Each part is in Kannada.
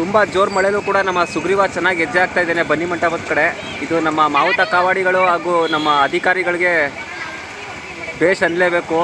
ತುಂಬ ಜೋರು ಮಳೆಲೂ ಕೂಡ ನಮ್ಮ ಸುಗ್ರೀವ ಚೆನ್ನಾಗಿ ಹೆಜ್ಜೆ ಆಗ್ತಾ ಇದ್ದೇನೆ ಬನ್ನಿ ಮಂಟಪದ ಕಡೆ. ಇದು ನಮ್ಮ ಮಾವುತ ಕಾವಾಡಿಗಳು ಹಾಗೂ ನಮ್ಮ ಅಧಿಕಾರಿಗಳಿಗೆ ಬೇಷ್ ಅನ್ನಲೇಬೇಕು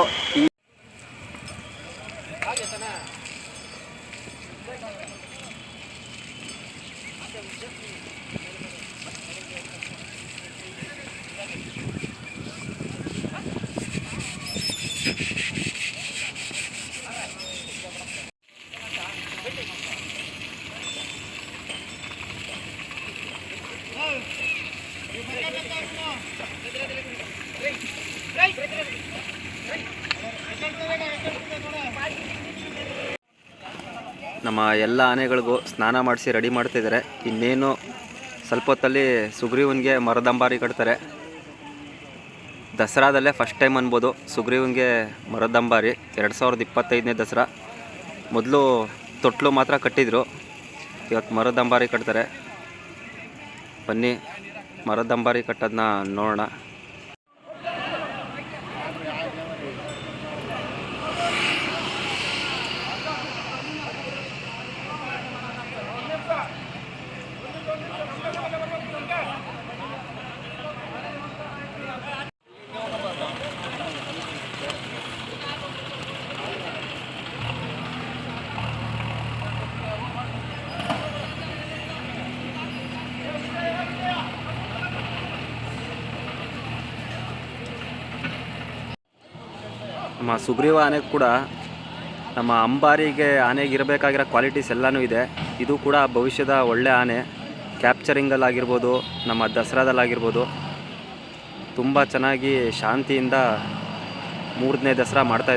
ಎಲ್ಲ ಆನೆಗಳಿಗೂ ಸ್ನಾನ ಮಾಡಿಸಿ ರೆಡಿ ಮಾಡ್ತಿದ್ದಾರೆ. ಇನ್ನೇನು ಸ್ವಲ್ಪ ಹೊತ್ತಲ್ಲಿ ಸುಗ್ರೀವನ್ಗೆ ಮರದಂಬಾರಿ ಕಟ್ತಾರೆ. ದಸರಾದಲ್ಲೇ ಫಸ್ಟ್ ಟೈಮ್ ಅನ್ಬೋದು. ಸುಗ್ರೀವನ್ಗೆ ಮರದಂಬಾರಿ. ಎರಡು ಸಾವಿರದ ಇಪ್ಪತ್ತೈದನೇ ದಸರಾ. ಮೊದಲು ತೊಟ್ಲು ಮಾತ್ರ ಕಟ್ಟಿದ್ರು. ಇವತ್ತು ಮರದಂಬಾರಿ ಕಟ್ತಾರೆ. ಬನ್ನಿ, ಮರದಂಬಾರಿ ಕಟ್ಟೋದನ್ನ ನೋಡೋಣ. ನಮ್ಮ ಸುಗ್ರೀವ ಆನೆ ಕೂಡ ನಮ್ಮ ಅಂಬಾರಿಗೆ ಆನೆಗೆ ಇರಬೇಕಾಗಿರೋ ಕ್ವಾಲಿಟೀಸ್ ಎಲ್ಲನೂ ಇದೆ. ಇದು ಕೂಡ ಭವಿಷ್ಯದ ಒಳ್ಳೆ ಆನೆ. ಕ್ಯಾಪ್ಚರಿಂಗಲ್ಲಾಗಿರ್ಬೋದು ನಮ್ಮ ದಸರಾದಲ್ಲಾಗಿರ್ಬೋದು. ತುಂಬ ಚೆನ್ನಾಗಿ ಶಾಂತಿಯಿಂದ ಮೂರನೇ ದಸರಾ ಮಾಡ್ತಾ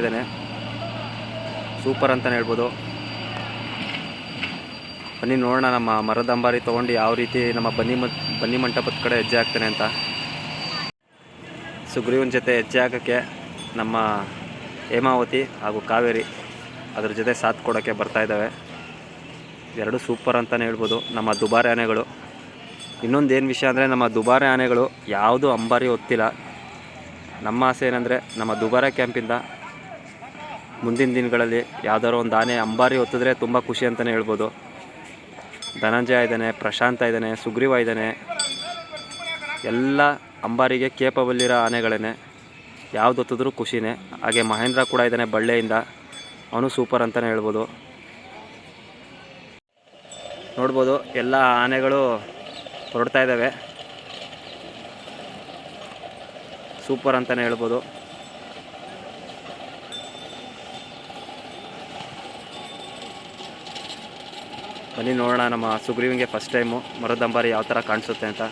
ಸೂಪರ್ ಅಂತಲೇ ಹೇಳ್ಬೋದು. ಬನ್ನಿ ನೋಡೋಣ, ನಮ್ಮ ಮರದ ಅಂಬಾರಿ ತೊಗೊಂಡು ಯಾವ ರೀತಿ ನಮ್ಮ ಬನ್ನಿ ಮ, ಬನ್ನಿ ಮಂಟಪದ ಕಡೆ ಹೆಜ್ಜೆ ಹಾಕ್ತಾನೆ ಅಂತ. ಸುಗ್ರೀವನ ಜೊತೆ ಹೆಜ್ಜೆ ಹಾಕೋಕ್ಕೆ ನಮ್ಮ ಹೇಮಾವತಿ ಹಾಗೂ ಕಾವೇರಿ ಅದ್ರ ಜೊತೆ ಸಾಥ್ ಕೊಡೋಕ್ಕೆ ಬರ್ತಾ ಇದ್ದಾವೆ. ಎರಡು ಸೂಪರ್ ಅಂತಲೇ ಹೇಳ್ಬೋದು. ನಮ್ಮ ದುಬಾರಿ ಆನೆಗಳು. ಇನ್ನೊಂದು ಏನು ವಿಷಯ ಅಂದರೆ ನಮ್ಮ ದುಬಾರಿ ಆನೆಗಳು ಯಾವುದು ಅಂಬಾರಿ ಹೊತ್ತಿಲ್ಲ. ನಮ್ಮ ಆಸೆ ಏನಂದರೆ ನಮ್ಮ ದುಬಾರೆ ಕ್ಯಾಂಪಿಂದ ಮುಂದಿನ ದಿನಗಳಲ್ಲಿ ಯಾವ್ದಾದ್ರು ಒಂದು ಆನೆ ಅಂಬಾರಿ ಹೊತ್ತಿದ್ರೆ ತುಂಬ ಖುಷಿ ಅಂತಲೇ ಹೇಳ್ಬೋದು. ಧನಂಜಯ ಇದ್ದಾನೆ, ಪ್ರಶಾಂತ ಇದ್ದಾನೆ, ಸುಗ್ರೀವ ಇದ್ದಾನೆ. ಎಲ್ಲ ಅಂಬಾರಿಗೆ ಕೇಪಬಲ್ಲಿರೋ ಆನೆಗಳೇನೆ. ಆನೆಗಳೇ ಯಾವ್ದು ಹೊತ್ತಿದ್ರೂ ಖುಷಿನೇ. ಹಾಗೆ ಮಹೇಂದ್ರ ಕೂಡ ಇದ್ದಾನೆ ಬಳ್ಳೆಯಿಂದ. ಅವನು ಸೂಪರ್ ಅಂತಲೇ ಹೇಳ್ಬೋದು. ನೋಡ್ಬೋದು, ಎಲ್ಲ ಆನೆಗಳು ಹೊರಡ್ತಾ ಇದ್ದಾವೆ. ಸೂಪರ್ ಅಂತಲೇ ಹೇಳ್ಬೋದು. ಬನ್ನಿ ನೋಡೋಣ ನಮ್ಮ ಸುಗ್ರೀವಿಗೆ ಫಸ್ಟ್ ಟೈಮು ಮರದಂಬಾರಿ ಯಾವ ಥರ ಕಾಣಿಸುತ್ತೆ ಅಂತ.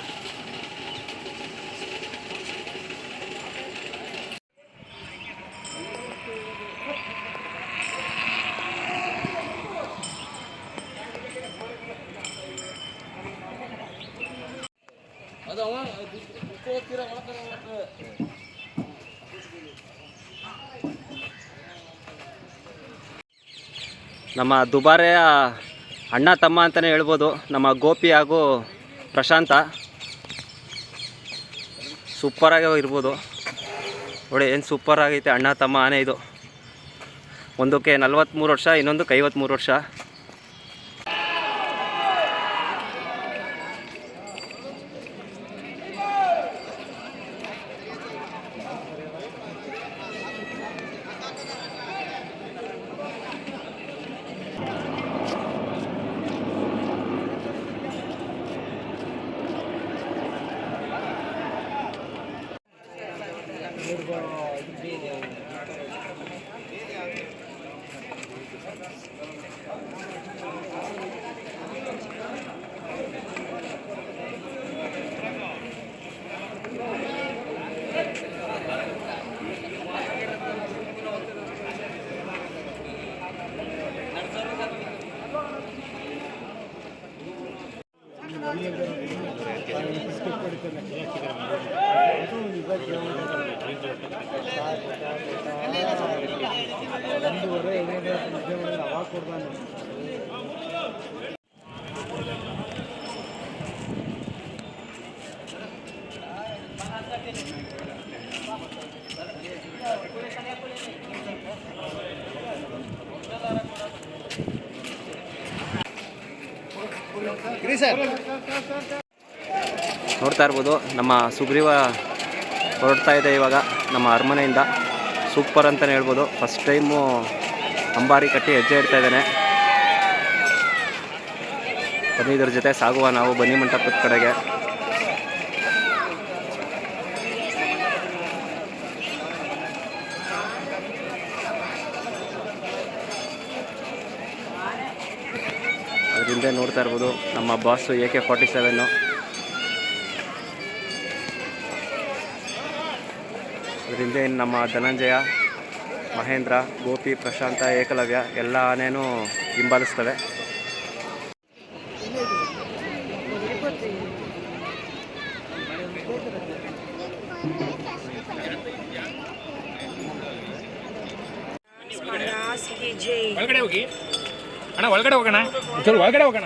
ನಮ್ಮ ದುಬಾರೆಯ ಅಣ್ಣ ತಮ್ಮ ಅಂತಲೇ ಹೇಳ್ಬೋದು. ನಮ್ಮ ಗೋಪಿ ಹಾಗೂ ಪ್ರಶಾಂತ. ಸೂಪರಾಗಿ ಇರ್ಬೋದು. ನೋಡಿ, ಏನು ಸೂಪರ್ ಆಗೈತೆ ಅಣ್ಣ ತಮ್ಮ ಆನೆ ಇದು. ಒಂದಕ್ಕೆ ನಲ್ವತ್ತ್ಮೂರು ವರ್ಷ, ಇನ್ನೊಂದಕ್ಕೆ ಐವತ್ತ್ಮೂರು ವರ್ಷ. ನೋಡ್ತಾ ಇರ್ಬೋದು ನಮ್ಮ ಸುಗ್ರೀವ ಹೊರಡ್ತಾ ಇದೆ ಇವಾಗ ನಮ್ಮ ಅರಮನೆಯಿಂದ. ಸೂಪರ್ ಅಂತಲೇ ಹೇಳ್ಬೋದು. ಫಸ್ಟ್ ಟೈಮು ಅಂಬಾರಿ ಕಟ್ಟಿ ಹೆಜ್ಜೆ ಇಡ್ತಾ ಇದ್ದಾನೆ. ಬನ್ನಿ ಇದ್ರ ಜೊತೆ ಸಾಗುವ ನಾವು ಬನ್ನಿ ಮಂಟಪದ ಕಡೆಗೆ. ಅದರಿಂದ ನೋಡ್ತಾ ಇರ್ಬೋದು ನಮ್ಮ boss A K forty seven ಅದರಿಂದ ನಮ್ಮ ಧನಂಜಯ ಮಹೇಂದ್ರ ಗೋಪಿ ಪ್ರಶಾಂತ ಏಕಲವ್ಯ ಎಲ್ಲ ಆನೆಯೂ ಹಿಂಬಾಲಿಸ್ತವೆ ಅಣ್ಣ ಜೈ. ಒಳಗಡೆ ಹೋಗೋಣ ಅಣ್ಣ ಒಳಗಡೆ ಹೋಗೋಣ.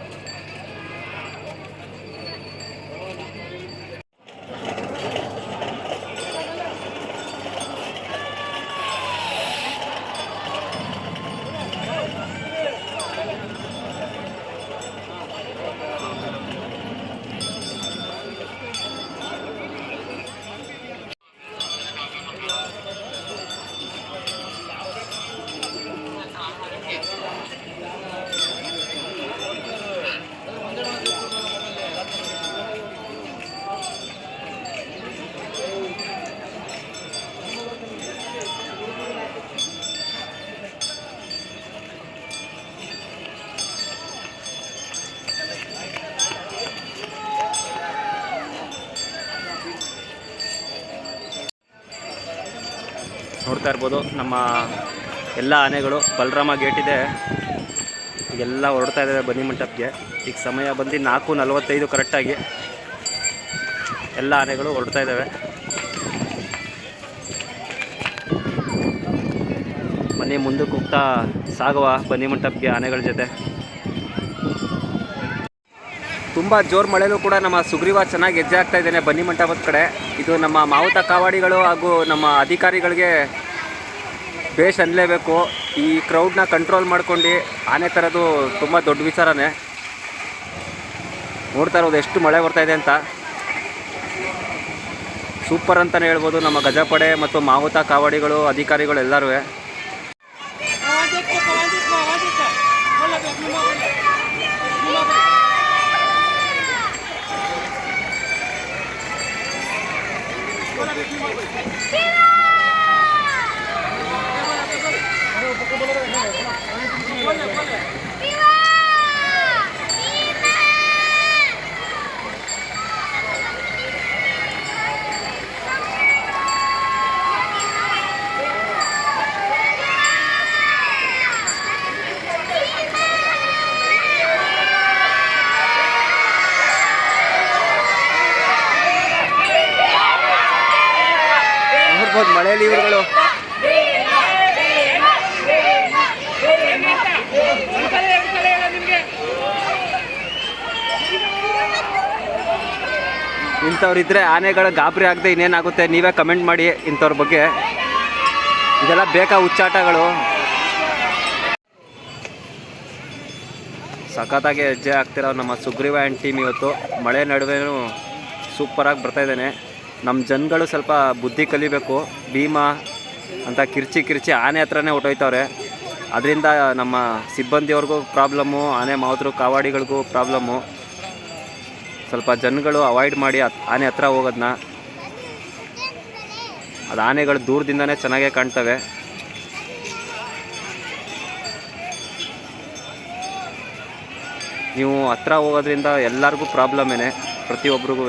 ನೋಡ್ತಾ ಇರ್ಬೋದು. ನಮ್ಮ ಎಲ್ಲ ಆನೆಗಳು ಬಲರಾಮ ಗೇಟ್ ಇದೆ. ಈಗೆಲ್ಲ ಹೊರಡ್ತಾ ಇದ್ದಾವೆ ಬನ್ನಿ ಮಂಟಪಕ್ಕೆ ಈಗ ಸಮಯ ಬಂದು ನಾಲ್ಕು ನಲವತ್ತೈದು ಕರೆಕ್ಟಾಗಿ ಎಲ್ಲ ಆನೆಗಳು ಹೊರಡ್ತಾ ಇದ್ದಾವೆ ಮನೆ ಮುಂದಕ್ಕೆ ಹೋಗ್ತಾ ಸಾಗುವ ಬನ್ನಿ ಮಂಟಪಕ್ಕೆ ಆನೆಗಳ ಜೊತೆ. ತುಂಬ ಜೋರು ಮಳೆಲೂ ಕೂಡ ನಮ್ಮ ಸುಗ್ರೀವ ಚೆನ್ನಾಗಿ ಹೆಜ್ಜೆ ಆಗ್ತಾ ಇದ್ದಾನೆ ಬನ್ನಿ ಮಂಟಪದ ಕಡೆ. ಇದು ನಮ್ಮ ಮಾವುತ ಕಾವಾಡಿಗಳು ಹಾಗೂ ನಮ್ಮ ಅಧಿಕಾರಿಗಳಿಗೆ ಬೇಷ್ ಅನ್ನಲೇಬೇಕು ಈ ಕ್ರೌಡ್ನ ಕಂಟ್ರೋಲ್ ಮಾಡ್ಕೊಂಡು ಆನೆ ಥರದ್ದು ತುಂಬ ದೊಡ್ಡ ವಿಚಾರನೇ. ನೋಡ್ತಾ ಇರೋದು ಎಷ್ಟು ಮಳೆ ಬರ್ತಾ ಇದೆ ಅಂತ. ಸೂಪರ್ ಅಂತಲೇ ಹೇಳ್ಬೋದು ನಮ್ಮ ಗಜಪಡೆ ಮತ್ತು ಮಾವುತ ಕಾವಾಡಿಗಳು, ಅಧಿಕಾರಿಗಳು ಎಲ್ಲರೂ. ನೋಡ್ಬೋದು ಇವರುಗಳು ಇಂಥವ್ರಿದ್ರೆ ಆನೆಗಳ ಗಾಬರಿ ಆಗದೆ ಇನ್ನೇನಾಗುತ್ತೆ? ನೀವೇ ಕಮೆಂಟ್ ಮಾಡಿ ಇಂಥವ್ರ ಬಗ್ಗೆ. ಇದೆಲ್ಲ ಬೇಕಾ ಹುಚ್ಚಾಟಗಳು? ಸಖತ್ತಾಗಿ ಹೆಜ್ಜೆ ಆಗ್ತಿರೋ ನಮ್ಮ ಸುಗ್ರೀವ ಆ್ಯಂಡ್ ಟೀಮ್ ಇವತ್ತು. ಮಳೆ ನಡುವೆನೂ ಸೂಪರಾಗಿ ಬರ್ತಾ ಇದ್ದಾನೆ. ನಮ್ಮ ಜನಗಳು ಸ್ವಲ್ಪ ಬುದ್ಧಿ ಕಲಿಬೇಕು, ಭೀಮಾ ಅಂತ ಕಿರ್ಚಿ ಕಿರ್ಚಿ ಆನೆ ಹತ್ರನೇ ಹೊಟ್ಟೋಯ್ತವ್ರೆ ಅದರಿಂದ ನಮ್ಮ ಸಿಬ್ಬಂದಿಯವ್ರಿಗೂ ಪ್ರಾಬ್ಲಮ್ಮು ಆನೆ ಮಾವುತರು, ಕಾವಾಡಿಗಳಿಗೂ ಪ್ರಾಬ್ಲಮ್ಮು ಸ್ವಲ್ಪ ಜನಗಳು ಅವಾಯ್ಡ್ ಮಾಡಿ ಆನೆ ಹತ್ರ ಹೋಗೋದನ್ನ ಅದು ಆನೆಗಳು ದೂರದಿಂದನೇ ಚೆನ್ನಾಗೇ ಕಾಣ್ತವೆ. ನೀವು ಹತ್ರ ಹೋಗೋದ್ರಿಂದ ಎಲ್ಲರಿಗೂ ಪ್ರಾಬ್ಲಮೇನೆ ಪ್ರತಿಯೊಬ್ರಿಗೂ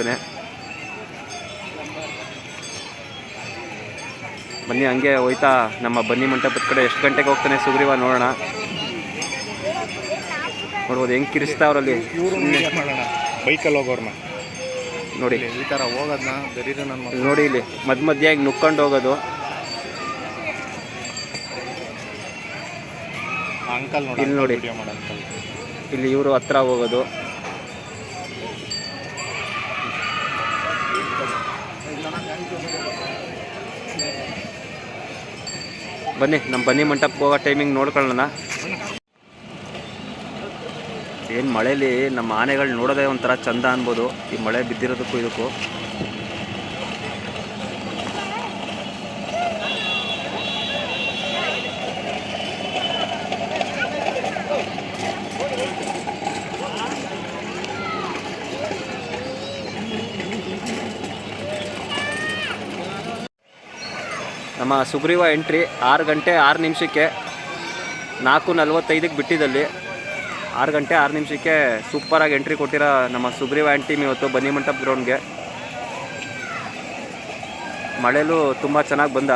ಬನ್ನಿ ಹಂಗೆ ಹೋಯ್ತಾ. ನಮ್ಮ ಬನ್ನಿ ಮಂಟಪದ ಕಡೆ ಎಷ್ಟು ಗಂಟೆಗೆ ಹೋಗ್ತಾನೆ ಸುಗ್ರೀವ ನೋಡೋಣ. ನೋಡ್ಬೋದು ಹೆಂಗೆ ಕಿರಿಸ್ತಾ ಅವರಲ್ಲಿ. ಮಾಡೋಣ ಬೈಕಲ್ಲಿ ಹೋಗೋರ್ನ. ನೋಡಿ. ಈ ಥರ ಹೋಗೋದನ್ನ ಬರೀ ನನ್ನ ನೋಡಿ ಇಲ್ಲಿ ಮಧ್ಯ ಮಧ್ಯ ಹಿಂಗೆ ನುಕ್ಕೊಂಡು ಹೋಗೋದು. ಅಂಕಲ್ ನೋಡಿ ಇಲ್ಲಿ ನೋಡಿ. ಇಲ್ಲಿ ಇವರು ಹತ್ರ ಹೋಗೋದು. ಬನ್ನಿ ನಮ್ಮ ಬನ್ನಿ ಮಂಟಪಕ್ಕೆ ಹೋಗೋ ಟೈಮಿಂಗ್ ನೋಡ್ಕೊಳ್ಳೋಣ. ಏನು ಮಳೇಲಿ ನಮ್ಮ ಆನೆಗಳು ನೋಡೋದೇ ಒಂಥರ ಚಂದ ಅನ್ಬೋದು. ಈ ಮಳೆ ಬಿದ್ದಿರೋದಕ್ಕೂ ಇದಕ್ಕೂ. ನಮ್ಮ ಸುಗ್ರೀವ ಎಂಟ್ರಿ ಆರು ಗಂಟೆ ಆರು ನಿಮಿಷಕ್ಕೆ ನಾಲ್ಕು ನಲ್ವತ್ತೈದಕ್ಕೆ ಬಿಟ್ಟಿದ್ದಲ್ಲಿ ಆರು ಗಂಟೆ ಆರು ನಿಮಿಷಕ್ಕೆ ಸೂಪರಾಗಿ ಎಂಟ್ರಿ ಕೊಟ್ಟಿರೋ ನಮ್ಮ ಸುಗ್ರೀವ ಆ್ಯಂಡ್ ಟೀಮ್ ಇವತ್ತು ಬನ್ನಿ ಮಂಟಪ ಗ್ರೌಂಡ್ಗೆ ಮಳೆಲೂ ತುಂಬ ಚೆನ್ನಾಗಿ ಬಂದ.